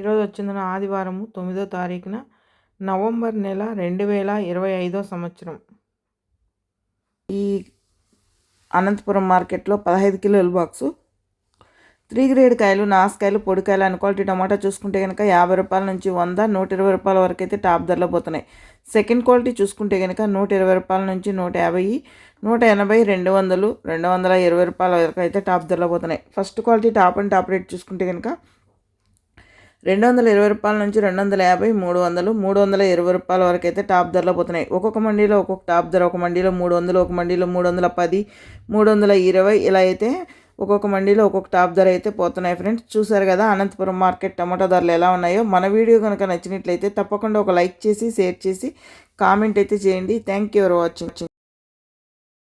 ఈరోజు వచ్చింది ఆదివారము తొమ్మిదో తారీఖున నవంబర్ నెల రెండు వేల ఇరవై ఐదో సంవత్సరం. ఈ అనంతపురం మార్కెట్లో పదహైదు కిలోల బాక్సు త్రీ గ్రేడ్ కాయలు నాసుకాయలు పొడికాయలు అని క్వాలిటీ టమాటా చూసుకుంటే కనుక యాభై రూపాయల నుంచి వంద నూట ఇరవై రూపాయల వరకు అయితే టాప్ ధరలో పోతున్నాయి. సెకండ్ క్వాలిటీ చూసుకుంటే కనుక నూట ఇరవై రూపాయల నుంచి నూట యాభై నూట ఎనభై రెండు వందలు రెండు వందల ఇరవై రూపాయల వరకు అయితే టాప్ ధరలో పోతున్నాయి. First quality top and top rate చూసుకుంటే కనుక రెండు వందల ఇరవై రూపాయల నుంచి రెండు వందల యాభై మూడు వందలు మూడు వందల ఇరవై రూపాయల వరకు అయితే టాప్ ధరలో పోతున్నాయి. ఒక్కొక్క మండీలో ఒక్కొక్క టాప్ ధర ఒక మండీలో మూడు వందలు ఒక మండీలో మూడు వందల పది మూడు వందల ఇరవై ఇలా అయితే ఒక్కొక్క మండీలో ఒక్కొక్క టాప్ ధర అయితే పోతున్నాయి ఫ్రెండ్స్. చూసారు కదా అనంతపురం మార్కెట్ టమాటా ధరలు ఎలా ఉన్నాయో. మన వీడియో కనుక నచ్చినట్లయితే తప్పకుండా ఒక లైక్ చేసి షేర్ చేసి కామెంట్ అయితే చేయండి. Thank you for watching.